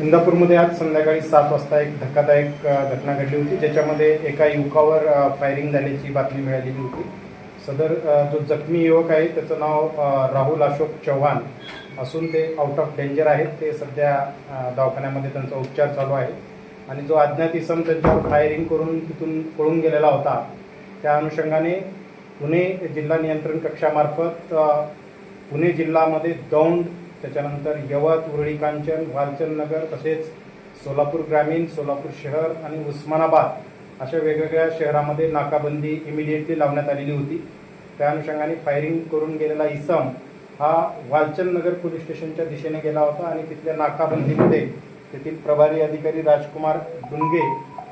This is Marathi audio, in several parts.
इंदापूरमध्ये आज संध्याकाळी सात वाजता एक धक्कादायक घटना घडली होती. ज्याच्यामध्ये एका युवकावर फायरिंग झाल्याची बातमी मिळालेली होती. सदर जो जखमी युवक आहे त्याचं नाव राहुल अशोक चव्हाण असून ते आउट ऑफ डेंजर आहेत. ते सध्या दवाखान्यामध्ये त्यांचा उपचार चालू आहे. आणि जो अज्ञात इसम त्यांच्यावर फायरिंग करून तिथून पळून गेलेला होता त्या अनुषंगाने पुणे जिल्हा नियंत्रण कक्षामार्फत पुणे जिल्ह्यामध्ये दौंड त्याच्यानंतर यवत उरळी कांचन वालचंद नगर तसेच सोलापूर ग्रामीण सोलापूर शहर आणि उस्मानाबाद अशा वेगवेगळ्या शहरामध्ये नाकाबंदी इमिडिएटली लावण्यात आलेली होती. त्या अनुषंगाने फायरिंग करून गेलेला इसम हा वालचंद नगर पोलीस स्टेशनच्या दिशेने गेला होता आणि तिथल्या नाकाबंदीमध्ये तेथील प्रभारी अधिकारी राजकुमार डुंगे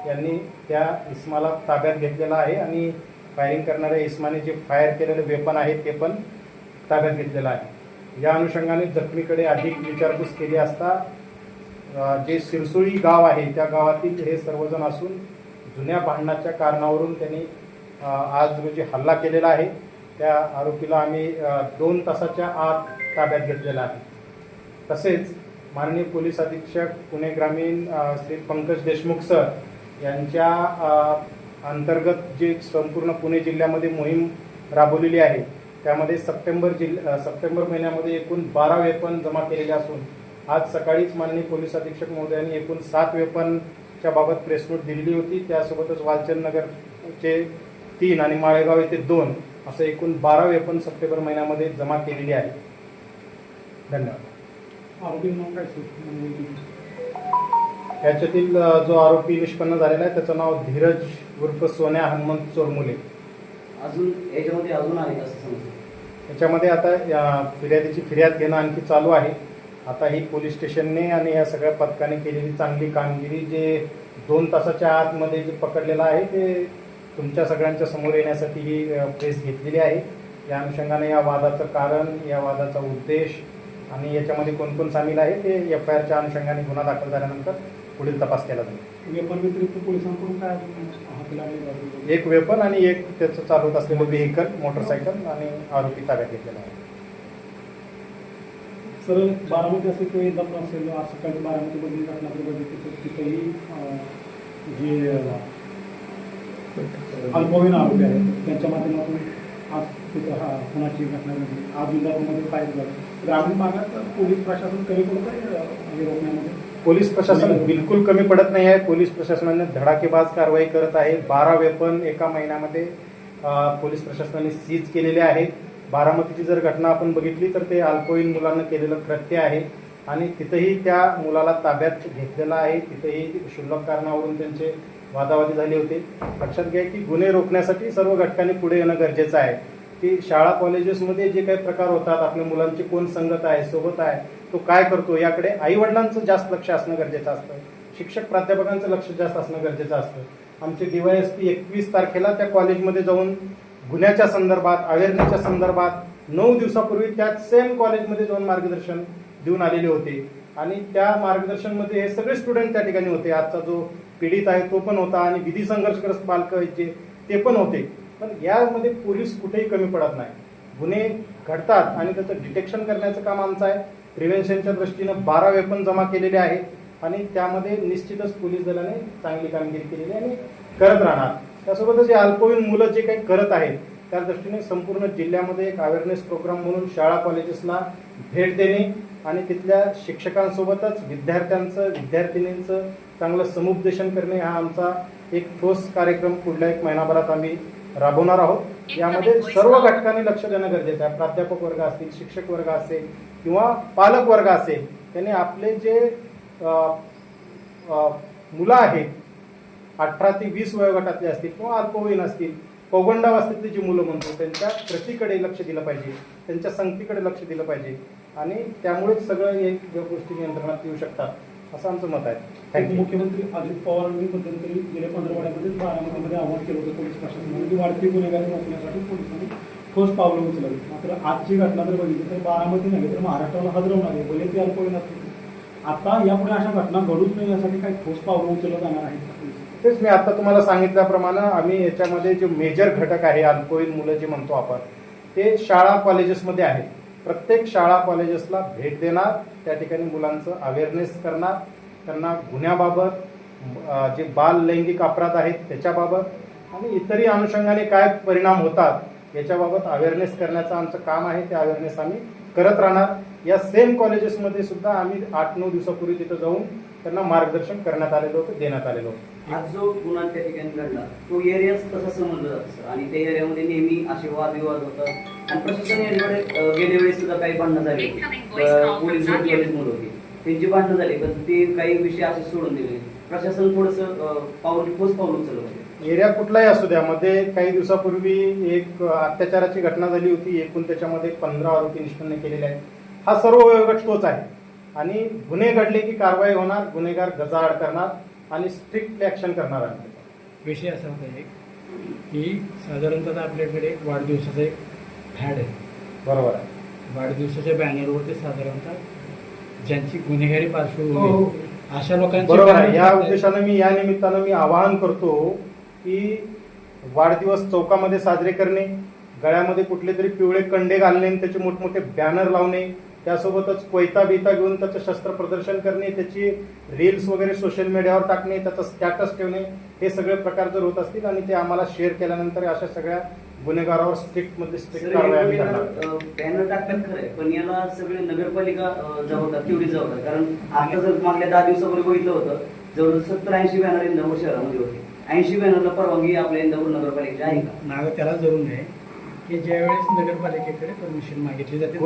यांनी त्या इस्माला ताब्यात घेतलेला आहे आणि फायरिंग करणाऱ्या इस्माने जे फायर केलेले वेपन आहे ते पण ताब्यात घेतलेलं आहे. या अनुषंगाने जखमीकडे अधिक विचारपूस केली असता जे सिरसोळी गाव आहे त्या गावातील हे सर्वजण असून जुन्या भांडणाच्या कारणावरून त्यांनी आज रोजी हल्ला केलेला आहे त्या आरोपीला आम्ही दोन तासाच्या आत ताब्यात घेतलेला आहे. तसेच माननीय पोलीस अधीक्षक पुणे ग्रामीण श्री पंकज देशमुख सर यांच्या अंतर्गत जे संपूर्ण पुणे जिल्ह्यामध्ये मोहीम राबवलेली आहे त्यामध्ये सप्टेंबर जिल्हा सप्टेंबर महिन्यामध्ये एकूण बारा वेपन जमा केलेले असून आज सकाळीच माननीय पोलीस अधीक्षक महोदयांनी एकूण सात वेपनच्या बाबत प्रेस नोट दिलेली होती. त्यासोबतच वालचंद नगरचे तीन आणि माळेगाव येथे दोन असं एकूण बारा वेपन सप्टेंबर महिन्यामध्ये जमा केलेली आहे. धन्यवाद. सूचना याच्यातील जो आरोपी निष्पन्न झालेला आहे त्याचं नाव धीरज उर्फ सोन्या हनुमंत चोरमुले. अजून याच्यामध्ये अजून आहे असं समजतं. याच्यामध्ये आता या फिर्यादीची फिर्याद घेणं आणखी चालू आहे. आता ही पोलीस स्टेशनने आणि या सगळ्या पथकाने केलेली चांगली कामगिरी जे दोन तासाच्या आतमध्ये जे पकडलेलं आहे ते तुमच्या सगळ्यांच्या समोर येण्यासाठी ही प्रेस घेतलेली आहे. या अनुषंगाने या वादाचं कारण या वादाचा उद्देश आणि याच्यामध्ये कोण कोण सामील आहे ते एफ आय आरच्या अनुषंगाने गुन्हा दाखल झाल्यानंतर पुढील तपास केला जाईल. वेपन व्यतिरिक्त पोलिसांकडून काय हाती? एक वेपन आणि एक त्याचं चालवत असलेलं व्हेकल मोटरसायकल आणि आरोपी ताब्यात घेतलेला आहे. सर बारामती असेल किंवा इंदापूर असेल आज सकाळी घटना जर बघितली तर तिथेही अं, जे अं, अल्पवयीन आरोपी आहेत त्यांच्या माध्यमातून आज तिथं हा खुनाची घटना घडली. आज इंदापूरमध्ये फायर झालं. ग्रामीण भागात पोलीस प्रशासन कमी पडत हे रोखण्यामध्ये पोलीस प्रशासन बिलकुल कमी पडत नाही आहे. पोलीस प्रशासनाने धडाकेबाज कारवाई करत आहे. बारा वेपन एका महिन्यामध्ये पोलीस प्रशासनाने सीज केलेले आहेत. बारामतीची जर घटना आपण बघितली तर ते अल्पवयीन मुलांना केलेलं कृत्य आहे. आणि तिथंही त्या मुलाला ताब्यात घेतलेलं आहे. तिथंही क्षुल्लक कारणावरून त्यांचे वादावादी झाले होते. लक्षात घ्या की गुन्हे रोखण्यासाठी सर्व घटकांनी पुढे येणं गरजेचं आहे. की शाळा कॉलेजेसमध्ये जे काही प्रकार होतात आपल्या मुलांची कोण संगत आहे सोबत आहे तो काय करतो याकडे आई वडिलांचं जास्त लक्ष असणं गरजेचं असतं. शिक्षक प्राध्यापकांचं लक्ष जास्त असणं गरजेचं असतं. आमचे डीवायएसपी एकवीस तारखेला त्या कॉलेजमध्ये जाऊन गुन्ह्याच्या संदर्भात अवेअरनेसच्या संदर्भात नऊ दिवसापूर्वी त्याच सेम कॉलेजमध्ये जाऊन मार्गदर्शन देऊन आलेले होते. आणि त्या मार्गदर्शनमध्ये हे सगळे स्टुडंट त्या ठिकाणी होते. आजचा जो पीडित आहे तो पण होता आणि विधी संघर्षग्रस्त पालक जे ते पण होते. पण यामध्ये पोलीस कुठेही कमी पडत नाही. गुन्हे घडतात आणि त्याचं डिटेक्शन करण्याचं काम आमचं आहे. प्रिव्हेन्शनच्या दृष्टीनं बारा वेपन जमा केलेले आहे आणि त्यामध्ये निश्चितच पोलीस दलाने चांगली कामगिरी केलेली आहे आणि करत राहणार. त्यासोबतच हे अल्पवयीन मुलं जे काही करत आहेत त्या दृष्टीने संपूर्ण जिल्ह्यामध्ये एक अवेअरनेस प्रोग्राम म्हणून शाळा कॉलेजेसला भेट देणे आणि तिथल्या शिक्षकांसोबतच विद्यार्थ्यांचं विद्यार्थिनींचं चांगलं समुपदेशन करणे हा आमचा एक ठोस कार्यक्रम पुढल्या एक महिनाभरात आम्ही राबवणार आहोत. यामध्ये सर्व घटकांनी लक्ष देणं गरजेचं आहे. प्राध्यापक वर्ग असतील शिक्षक वर्ग असेल किंवा पालक वर्ग असेल त्यांनी आपले जे मुलं आहेत अठरा ते वीस वयोगटातले असतील किंवा अल्पवयीन असतील पौगंडावस्थेतली जी मुलं म्हणतो त्यांच्या प्रतीकडे लक्ष दिलं पाहिजे त्यांच्या संगतीकडे लक्ष दिलं पाहिजे आणि त्यामुळेच सगळं एक गोष्टी नियंत्रणात येऊ शकतात असं आमचं मत आहे. थँक्यू मुख्यमंत्री अजित पवारांनी मध्यंतरी गेल्या पंधरवड्यामध्ये बारामतीमध्ये आव्हान केलं होतं पोलीस प्रशासनाने की वाढती गुन्हेगारी रोखण्यासाठी पोलिसांनी ठोस पावलं उचलावी मात्र आजची घटना जर बघितली तर बारामती नव्हे तर महाराष्ट्राला हजरवणार आहे भले ती अल्पवयीन असतील आता यापुढे अशा घटना घडूच नाही यासाठी काही ठोस पावलं उचललं जाणार आहेत. तेच मी आता तुम्हाला सांगितल्याप्रमाणे आम्ही याच्यामध्ये जे मेजर घटक आहे अल्पवयीन मुलं जे म्हणतो आपण ते शाळा कॉलेजेसमध्ये आहेत. प्रत्येक शाळा कॉलेजेसला भेट देणार त्या ठिकाणी मुलांचं अवेअरनेस करणार त्यांना गुन्ह्याबाबत जे बाल लैंगिक अपराध आहेत त्याच्याबाबत आणि इतरही अनुषंगाने काय परिणाम होतात याच्याबाबत अवेअरनेस करण्याचं आमचं काम आहे ते अवेअरनेस आम्ही करत राहणार. या सेम कॉलेजेसमध्ये सुद्धा आम्ही आठ नऊ दिवसापूर्वी तिथं जाऊन त्यांना मार्गदर्शन करण्यात आलेलं होतं देण्यात आलेलं होतं. आज जो गुन्हा त्या ठिकाणी घडला तो एरियाच तसा समजला जातो सर? आणि त्या एरियामध्ये नेहमी असे वादविवाद होतात. आणि प्रशासन याकडे अ, गेल्या वेळेस सुद्धा काही भांडणं झाली होती. Police Nadia. मुलं होती. त्यांची भांडणं झाली पण ते काही विषय असे सोडून दिले. प्रशासन थोडस पाऊल ठोस पाऊल उचललं पाहिजे एरिया कुठलाही असू द्या मध्ये काही दिवसापूर्वी एक अत्याचाराची घटना झाली होती एकूण त्याच्यामध्ये पंधरा आरोपी निष्पन्न केलेले आहेत. हा सर्व वयोगट तोच आहे. आणि गुन्हे घडले की कारवाई होणार गुन्हेगार गजाआड करणार आणि स्ट्रिक्टली ऍक्शन करणार आहे. विषय असा होता एक की साधारणतः आपल्याकडे वाढदिवसाचा एक फॅड आहे. बरोबर आहे. वाढदिवसाच्या बॅनरवरती साधारणतः ज्यांची गुन्हेगारी पार्श्वभूमी हो. अशा लोकांची बरोबर आहे. या. उद्देशानं मी या निमित्तानं मी आवाहन करतो की वाढदिवस चौकामध्ये साजरे करणे गळ्यामध्ये कुठले तरी पिवळे कंडे घालणे आणि त्याचे मोठमोठे बॅनर लावणे त्यासोबतच कोयता बिता घेऊन त्याचं शस्त्र प्रदर्शन करणे त्याची रील्स वगैरे सोशल मीडियावर टाकणे त्याचं स्टॅटस ठेवणे हे सगळे प्रकार जर होत असतील आणि ते आम्हाला शेअर केल्यानंतर अशा सगळ्या गुन्हेगारावर स्ट्रिक्टमध्ये स्ट्रिक्ट कारवाई बॅनर टाकतात खरंय पण याला सगळे नगरपालिका जबाबदार तेवढी जबाबदार. कारण आता जर मागल्या दहा दिवसापूर्वी बघितलं होतं जवळ सत्तर ऐंशी बॅनर इंदापूर शहरामध्ये होते. ऐंशी बॅनरला परवानगी आपल्या इंदापूर नगरपालिकेची आहे का? नाव त्याला जरूर आहे की ज्यावेळेस नगरपालिकेकडे परमिशन मागितली जाते